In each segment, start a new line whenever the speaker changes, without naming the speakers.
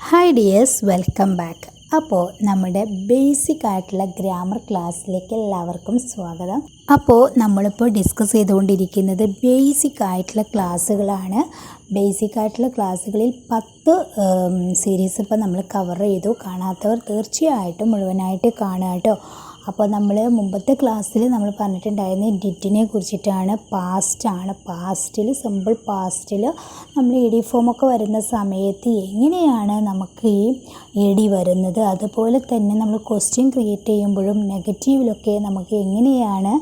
Hi dears welcome back അപ്പോൾ നമ്മുടെ basic ആയിട്ടുള്ള ഗ്രാമർ ക്ലാസ്സിലേക്ക് എല്ലാവർക്കും സ്വാഗതം. അപ്പോൾ നമ്മളിപ്പോൾ ഡിസ്കസ് ചെയ്തുകൊണ്ടിരിക്കുന്നത് ബേസിക് ആയിട്ടുള്ള ക്ലാസ്സുകളാണ് ബേസിക് ആയിട്ടുള്ള ക്ലാസ്സുകളിൽ പത്ത് സീരീസ് ഇപ്പോൾ നമ്മൾ കവർ ചെയ്തു. കാണാത്തവർ തീർച്ചയായിട്ടും മുഴുവനായിട്ട് കാണുക കേട്ടോ. അപ്പോൾ നമ്മൾ മുമ്പത്തെ ക്ലാസ്സിൽ നമ്മൾ പറഞ്ഞിട്ടുണ്ടായിരുന്ന ഡിറ്റിനെ കുറിച്ചിട്ടാണ് പാസ്റ്റാണ് പാസ്റ്റിൽ സിമ്പിൾ പാസ്റ്റിൽ നമ്മൾ എ ഡി ഫോമൊക്കെ വരുന്ന സമയത്ത് എങ്ങനെയാണ് നമുക്ക് ഈ എ ഡി വരുന്നത്? അതുപോലെ തന്നെ നമ്മൾ ക്വസ്റ്റ്യൻ ക്രിയേറ്റ് ചെയ്യുമ്പോഴും നെഗറ്റീവിലൊക്കെ നമുക്ക് എങ്ങനെയാണ്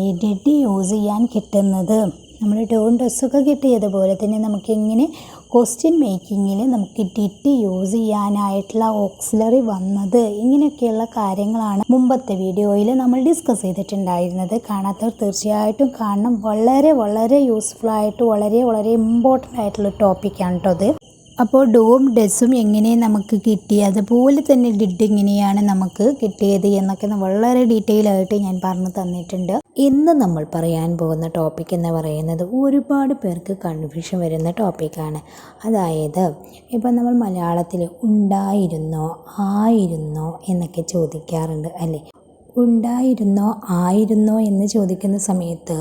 ഈ ഡിഡ് യൂസ് ചെയ്യാൻ കിട്ടുന്നത്? നമ്മൾ ഡോൺ ഡ്രസ്സൊക്കെ കിട്ടിയതുപോലെ തന്നെ നമുക്ക് എങ്ങനെ ക്വസ്റ്റ്യൻ മേക്കിങ്ങിൽ നമുക്ക് ഡിറ്റ് യൂസ് ചെയ്യാനായിട്ടുള്ള ഓക്സിലറി വന്നത്. ഇങ്ങനെയൊക്കെയുള്ള കാര്യങ്ങളാണ് മുമ്പത്തെ വീഡിയോയിൽ നമ്മൾ ഡിസ്കസ് ചെയ്തിട്ടുണ്ടായിരുന്നത്. കാണാത്തവർ തീർച്ചയായിട്ടും കാണണം. വളരെ വളരെ യൂസ്ഫുൾ ആയിട്ട് വളരെ വളരെ ഇമ്പോർട്ടന്റ് ആയിട്ടുള്ള ടോപ്പിക്കാണ് കേട്ടോ അത് അപ്പോൾ ഡോം ഡെസും എങ്ങനെ നമുക്ക് കിട്ടി? അതുപോലെ തന്നെ ഡിഡ് എങ്ങനെയാണ് നമുക്ക് കിട്ടിയത് എന്നൊക്കെ വളരെ ഡീറ്റെയിൽ ആയിട്ട് ഞാൻ പറഞ്ഞു തന്നിട്ടുണ്ട്. ഇന്ന് നമ്മൾ പറയാൻ പോകുന്ന ടോപ്പിക് എന്ന് പറയുന്നത് ഒരുപാട് പേർക്ക് കൺഫ്യൂഷൻ വരുന്ന ടോപ്പിക്കാണ് അതായത് ഇപ്പം നമ്മൾ മലയാളത്തിൽ ഉണ്ടായിരുന്നോ ആയിരുന്നോ എന്നൊക്കെ ചോദിക്കാറുണ്ട് അല്ലേ? ഉണ്ടായിരുന്നോ ആയിരുന്നോ എന്ന് ചോദിക്കുന്ന സമയത്ത്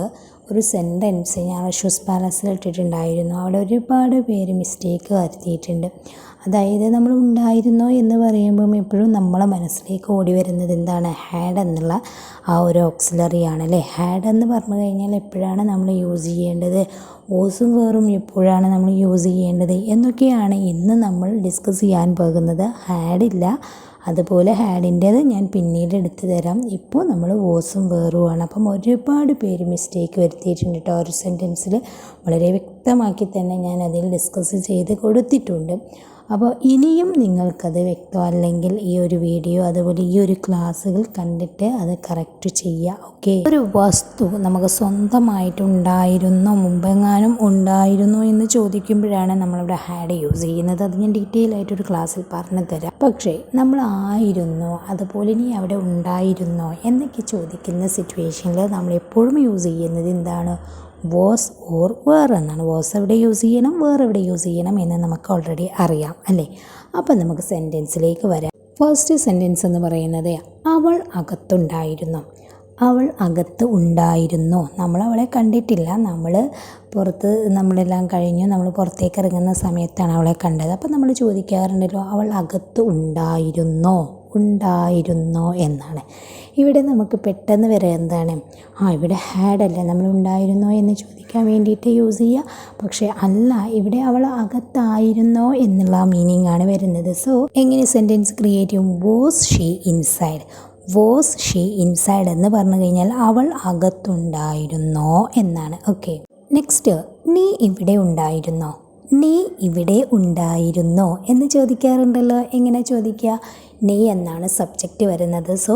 ഒരു സെന്റൻസ് ഞാൻ ഷൂസ് പാലസിൽ ഇട്ടിട്ടുണ്ടായിരുന്നു അവിടെ ഒരുപാട് പേര് മിസ്റ്റേക്ക് വരുത്തിയിട്ടുണ്ട്. അതായത് നമ്മൾ ഉണ്ടായിരുന്നോ എന്ന് പറയുമ്പം എപ്പോഴും നമ്മളെ മനസ്സിലേക്ക് ഓടി വരുന്നത് എന്താണ്? ഹാഡ് എന്നുള്ള ആ ഒരു ഓക്സിലറി ആണ് അല്ലേ? ഹാഡ് എന്ന് പറഞ്ഞു കഴിഞ്ഞാൽ എപ്പോഴാണ് നമ്മൾ യൂസ് ചെയ്യേണ്ടത്? ഓസും വേറും എപ്പോഴാണ് നമ്മൾ യൂസ് ചെയ്യേണ്ടത്? എന്നൊക്കെയാണ് ഇന്ന് നമ്മൾ ഡിസ്കസ് ചെയ്യാൻ പോകുന്നത്. ഹാഡില്ല അതുപോലെ ഹാഡിന്റേത് ഞാൻ പിന്നീട് എടുത്തു തരാം. ഇപ്പോൾ നമ്മൾ വോസും വേറുമാണ് അപ്പം ഒരുപാട് പേര് മിസ്റ്റേക്ക് വരുത്തിയിട്ടുണ്ട് കേട്ടോ. ഒരു സെന്റൻസിൽ വളരെ വ്യക്തമാക്കി തന്നെ ഞാൻ അതിൽ ഡിസ്കസ് ചെയ്ത് കൊടുത്തിട്ടുണ്ട്. അപ്പോൾ ഇനിയും നിങ്ങൾക്കത് വ്യക്തമല്ലെങ്കിൽ ഈ ഒരു വീഡിയോ അതുപോലെ ഈ ഒരു ക്ലാസ്സുകൾ കണ്ടിട്ട് അത് കറക്റ്റ് ചെയ്യുക ഓക്കെ ഒരു വസ്തു നമുക്ക് സ്വന്തമായിട്ട് സ്വന്തമായിട്ടുണ്ടായിരുന്നോ മുമ്പെങ്ങാനും ഉണ്ടായിരുന്നോ എന്ന് ചോദിക്കുമ്പോഴാണ് നമ്മളിവിടെ ഹാഡ് യൂസ് ചെയ്യുന്നത്. അത് ഞാൻ ഡീറ്റെയിൽ ആയിട്ടൊരു ക്ലാസ്സിൽ പറഞ്ഞു തരാം. പക്ഷേ നമ്മൾ ആയിരുന്നോ അതുപോലെ ഇനി അവിടെ ഉണ്ടായിരുന്നോ എന്നൊക്കെ ചോദിക്കുന്ന സിറ്റുവേഷനിൽ നമ്മൾ എപ്പോഴും യൂസ് ചെയ്യുന്നത് എന്താണ്? വാസ് ഓർ വേർ എന്നാണ്. വാസ് എവിടെ യൂസ് ചെയ്യണം? വേർ എവിടെ യൂസ് ചെയ്യണം എന്ന് നമുക്ക് ഓൾറെഡി അറിയാം അല്ലേ? അപ്പം നമുക്ക് സെന്റൻസിലേക്ക് വരാം. ഫസ്റ്റ് സെന്റൻസ് എന്ന് പറയുന്നത് അവൾ അകത്തുണ്ടായിരുന്നു. അവൾ അകത്ത് ഉണ്ടായിരുന്നു. നമ്മൾ അവളെ കണ്ടിട്ടില്ല. നമ്മൾ പുറത്ത് നമ്മളെല്ലാം കഴിഞ്ഞു. നമ്മൾ പുറത്തേക്ക് ഇറങ്ങുന്ന സമയത്താണ് അവളെ കണ്ടത്. അപ്പം നമ്മൾ ചോദിക്കാറുണ്ടല്ലോ അവൾ അകത്ത് ഉണ്ടായിരുന്നോ? ഉണ്ടായിരുന്നോ എന്നാണ്. ഇവിടെ നമുക്ക് പെട്ടെന്ന് വരെ എന്താണ്? ആ ഇവിടെ ഹാഡ് അല്ല? നമ്മൾ ഉണ്ടായിരുന്നോ എന്ന് ചോദിക്കാൻ വേണ്ടിയിട്ട് യൂസ് ചെയ്യുക. പക്ഷേ അല്ല ഇവിടെ അവൾ അകത്തായിരുന്നോ എന്നുള്ള മീനിങ് ആണ് വരുന്നത്. സോ എങ്ങനെ സെന്റൻസ് ക്രിയേറ്റ് ചെയ്യും? Was she inside was she inside എന്ന് പറഞ്ഞു കഴിഞ്ഞാൽ അവൾ അകത്തുണ്ടായിരുന്നോ എന്നാണ്. ഓക്കെ നെക്സ്റ്റ് നീ ഇവിടെ ഉണ്ടായിരുന്നോ? നീ ഇവിടെ ഉണ്ടായിരുന്നോ എന്ന് ചോദിക്കാറുണ്ടല്ലോ. എങ്ങനെ ചോദിക്കുക? നീ എന്നാണ് സബ്ജക്റ്റ് വരുന്നത്. സോ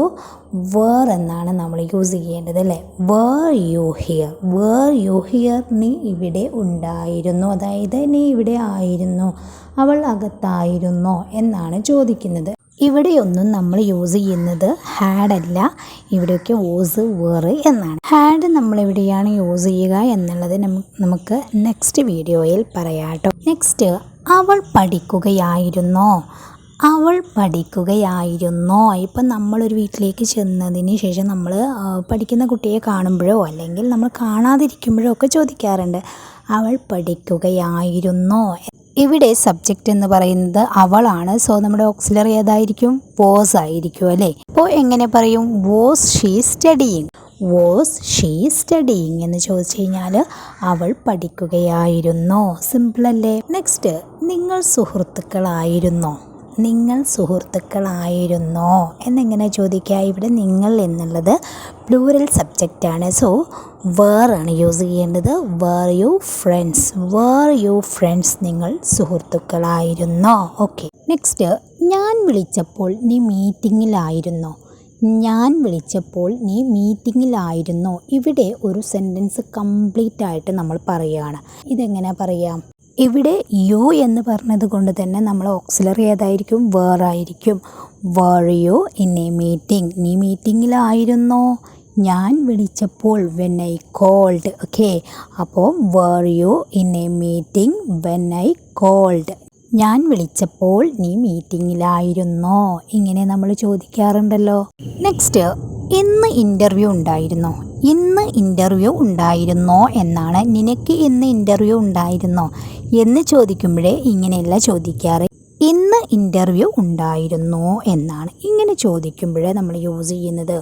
വേർ എന്നാണ് നമ്മൾ യൂസ് ചെയ്യേണ്ടത് അല്ലേ? Were you here were you here നീ ഇവിടെ ഉണ്ടായിരുന്നു. അതായത് നീ ഇവിടെ ആയിരുന്നു. അവൾ അകത്തായിരുന്നോ എന്നാണ് ചോദിക്കുന്നത്. ഇവിടെയൊന്നും നമ്മൾ യൂസ് ചെയ്യുന്നത് ഹാഡല്ല ഇവിടെയൊക്കെ ഓസ് വേറ് എന്നാണ്. ഹാഡ് നമ്മൾ എവിടെയാണ് യൂസ് ചെയ്യുക എന്നുള്ളത് നമുക്ക് നെക്സ്റ്റ് വീഡിയോയിൽ പറയാം നെക്സ്റ്റ് അവൾ പഠിക്കുകയായിരുന്നോ? അവൾ പഠിക്കുകയായിരുന്നോ? ഇപ്പം നമ്മളൊരു വീട്ടിലേക്ക് ചെന്നതിന് ശേഷം നമ്മൾ പഠിക്കുന്ന കുട്ടിയെ കാണുമ്പോഴോ അല്ലെങ്കിൽ നമ്മൾ കാണാതിരിക്കുമ്പോഴോ ഒക്കെ ചോദിക്കാറുണ്ട്. അവൾ പഠിക്കുകയായിരുന്നോ? ഇവിടെ സബ്ജക്റ്റ് എന്ന് പറയുന്നത് അവളാണ്. സോ നമ്മുടെ ഓക്സിലറി ഏതായിരിക്കും? വോസ് ആയിരിക്കും അല്ലേ? അപ്പോൾ എങ്ങനെ പറയും? Was she studying. Was she studying എന്ന് ചോദിച്ചു കഴിഞ്ഞാൽ അവൾ പഠിക്കുകയായിരുന്നോ? സിമ്പിൾ അല്ലേ? നെക്സ്റ്റ് നിങ്ങൾ സുഹൃത്തുക്കളായിരുന്നോ? നിങ്ങൾ സുഹൃത്തുക്കളായിരുന്നോ? എന്നെങ്ങനെ ചോദിക്കുക. ഇവിടെ നിങ്ങൾ എന്നുള്ളത് പ്ലൂറൽ സബ്ജക്റ്റാണ് സോ വേർ ആണ് യൂസ് ചെയ്യേണ്ടത്. Were you friends were you friends നിങ്ങൾ സുഹൃത്തുക്കളായിരുന്നോ? ഓക്കെ നെക്സ്റ്റ് ഞാൻ വിളിച്ചപ്പോൾ നീ മീറ്റിങ്ങിലായിരുന്നോ ഞാൻ വിളിച്ചപ്പോൾ നീ മീറ്റിങ്ങിലായിരുന്നോ ഇവിടെ ഒരു സെന്റൻസ് കംപ്ലീറ്റ് ആയിട്ട് നമ്മൾ പറയുകയാണ്. ഇതെങ്ങനെ പറയാം ഇവിടെ യു എന്ന് പറഞ്ഞത് കൊണ്ട് തന്നെ നമ്മൾ ഓക്സിലറി ഏതായിരിക്കും? വേറായിരിക്കും വേർ ഇൻ എ മീറ്റിംഗ് നീ മീറ്റിങ്ങിലായിരുന്നോ ഞാൻ വിളിച്ചപ്പോൾ വെൻ ഐ കോൾഡ് ഓക്കെ അപ്പോൾ were in a meeting when I called ഞാൻ വിളിച്ചപ്പോൾ നീ മീറ്റിങ്ങിലായിരുന്നോ ഇങ്ങനെ നമ്മൾ ചോദിക്കാറുണ്ടല്ലോ. നെക്സ്റ്റ് ഇന്ന് ഇന്റർവ്യൂ ഉണ്ടായിരുന്നോ. ഇന്ന് ഇന്റർവ്യൂ ഉണ്ടായിരുന്നോ എന്നാണ്. നിനക്ക് ഇന്ന് ഇന്റർവ്യൂ ഉണ്ടായിരുന്നോ എന്ന് ചോദിക്കുമ്പോഴേ ഇങ്ങനെയല്ല ചോദിക്കാറ്. ഇന്ന് ഇന്റർവ്യൂ ഉണ്ടായിരുന്നോ എന്നാണ്. ഇങ്ങനെ ചോദിക്കുമ്പോഴേ നമ്മൾ യൂസ് ചെയ്യുന്നത്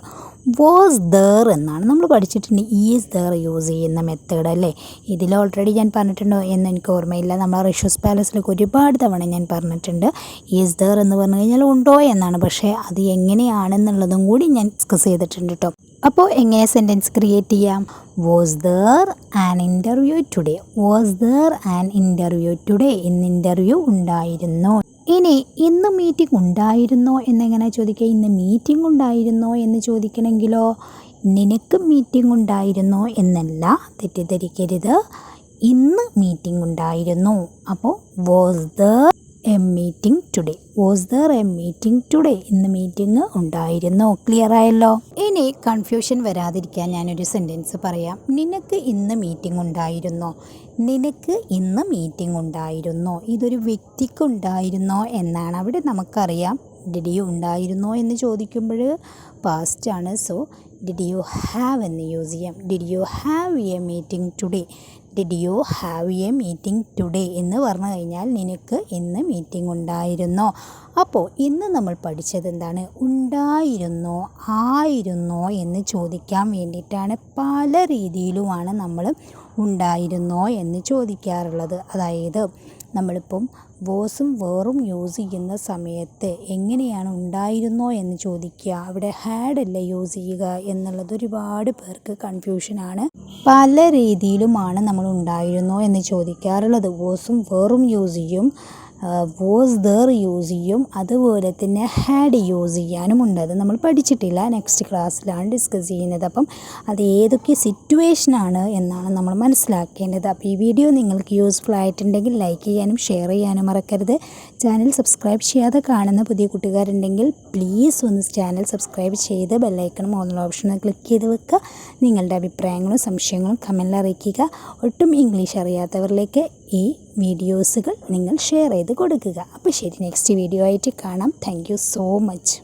വാസ് ദർ എന്നാണ്. നമ്മൾ പഠിച്ചിട്ടുണ്ട് ഈസ് ദർ യൂസ് ചെയ്യുന്ന മെത്തേഡ് അല്ലേ? ഇതിൽ ഓൾറെഡി ഞാൻ പറഞ്ഞിട്ടുണ്ടോ എന്ന് എനിക്ക് ഓർമ്മയില്ല. നമ്മൾ റിഷസ് പാലസിലൊക്കെ ഒരുപാട് തവണ ഞാൻ പറഞ്ഞിട്ടുണ്ട് ഈസ് ദർ എന്ന് പറഞ്ഞു കഴിഞ്ഞാൽ ഉണ്ടോ എന്നാണ്. പക്ഷേ അത് എങ്ങനെയാണെന്നുള്ളതും കൂടി ഞാൻ ഡിസ്കസ് ചെയ്തിട്ടുണ്ട് കേട്ടോ അപ്പോൾ എങ്ങനെ സെന്റൻസ് ക്രിയേറ്റ് ചെയ്യാം? Was there an interview today was there an interview today ഇന്ന് ഇന്റർവ്യൂ ഉണ്ടായിരുന്നു? ഇനി ഇന്ന് മീറ്റിംഗ് ഉണ്ടായിരുന്നോ എന്നെങ്ങനെ ചോദിക്കുക? ഇന്ന് മീറ്റിംഗ് ഉണ്ടായിരുന്നോ എന്ന് ചോദിക്കണമെങ്കിലോ നിനക്ക് മീറ്റിംഗ് ഉണ്ടായിരുന്നോ എന്നല്ല തെറ്റിദ്ധരിക്കരുത്. ഇന്ന് മീറ്റിംഗ് ഉണ്ടായിരുന്നു. അപ്പോൾ was there meeting today was there a meeting today ഇന്ന് മീറ്റിംഗ് ഉണ്ടായിരുന്നു? ക്ലിയർ ആയല്ലോ? ഇനി കൺഫ്യൂഷൻ വരാതിരിക്കാൻ ഞാനൊരു സെന്റൻസ് പറയാം. നിനക്ക് ഇന്ന് മീറ്റിംഗ് ഉണ്ടായിരുന്നോ? നിനക്ക് ഇന്ന് മീറ്റിംഗ് ഉണ്ടായിരുന്നോ? ഇതൊരു വ്യക്തിക്ക് ഉണ്ടായിരുന്നോ എന്നാണ് അവിടെ നമുക്കറിയാം. ഡിഡ് യു ഉണ്ടായിരുന്നോ എന്ന് ചോദിക്കുമ്പോൾ പാസ്റ്റ് ആണ്. സോ ഡിഡ് യു ഹാവ് എന്ന് യൂസ് ചെയ്യാം. Did you have a meeting today did you have a meeting today എന്ന് പറഞ്ഞു കഴിഞ്ഞാൽ നിനക്ക് ഇന്ന് മീറ്റിംഗ് ഉണ്ടായിരുന്നോ? അപ്പോൾ ഇന്ന് നമ്മൾ പഠിച്ചത് എന്താണ്? ഉണ്ടായിരുന്നോ? ആയിരുന്നോ? എന്ന് ചോദിക്കാൻ വേണ്ടിയിട്ടാണ് പല രീതിയിലുമാണ് നമ്മൾ ഉണ്ടായിരുന്നോ എന്ന് ചോദിക്കാറുള്ളത്. അതായത് നമ്മളിപ്പം വേഴ്സും വേറും യൂസ് ചെയ്യുന്ന സമയത്ത് എങ്ങനെയാണ് ഉണ്ടായിരുന്നോ എന്ന് ചോദിക്കുക. അവിടെ ഹാഡ് അല്ലേ യൂസ് ചെയ്യുക എന്നുള്ളത് ഒരുപാട് പേർക്ക് കൺഫ്യൂഷനാണ് പല രീതിയിലുമാണ് നമ്മൾ ഉണ്ടായിരുന്നോ എന്ന് ചോദിക്കാറുള്ളത്. വേഴ്സും വേറും യൂസ് ചെയ്യും. വോസ് ദർ യൂസ് ചെയ്യും. അതുപോലെ തന്നെ ഹാഡ് യൂസ് ചെയ്യാനുമുണ്ട്. അത് നമ്മൾ പഠിച്ചിട്ടില്ല. നെക്സ്റ്റ് ക്ലാസ്സിലാണ് ഡിസ്കസ് ചെയ്യുന്നത്. അപ്പം അത് ഏതൊക്കെ സിറ്റുവേഷനാണ് എന്നാണ് നമ്മൾ മനസ്സിലാക്കേണ്ടത്. അപ്പോൾ ഈ വീഡിയോ നിങ്ങൾക്ക് യൂസ്ഫുൾ ആയിട്ടുണ്ടെങ്കിൽ ലൈക്ക് ചെയ്യാനും ഷെയർ ചെയ്യാനും മറക്കരുത്. ചാനൽ സബ്സ്ക്രൈബ് ചെയ്യാതെ കാണുന്ന പുതിയ കൂട്ടുകാരുണ്ടെങ്കിൽ പ്ലീസ് ഒന്ന് ചാനൽ സബ്സ്ക്രൈബ് ചെയ്ത് ബെല്ലൈക്കണം ഓൺലൈൻ ഓപ്ഷൻ ക്ലിക്ക് ചെയ്ത് വെക്കുക. നിങ്ങളുടെ അഭിപ്രായങ്ങളും സംശയങ്ങളും കമന്റിൽ അറിയിക്കുക. ഒട്ടും ഇംഗ്ലീഷ് അറിയാത്തവരിലേക്ക് ഈ വീഡിയോസുകൾ നിങ്ങൾ ഷെയർ ചെയ്ത് കൊടുക്കുക. അപ്പോൾ ശരി നെക്സ്റ്റ് വീഡിയോ ആയിട്ട് കാണാം. Thank so much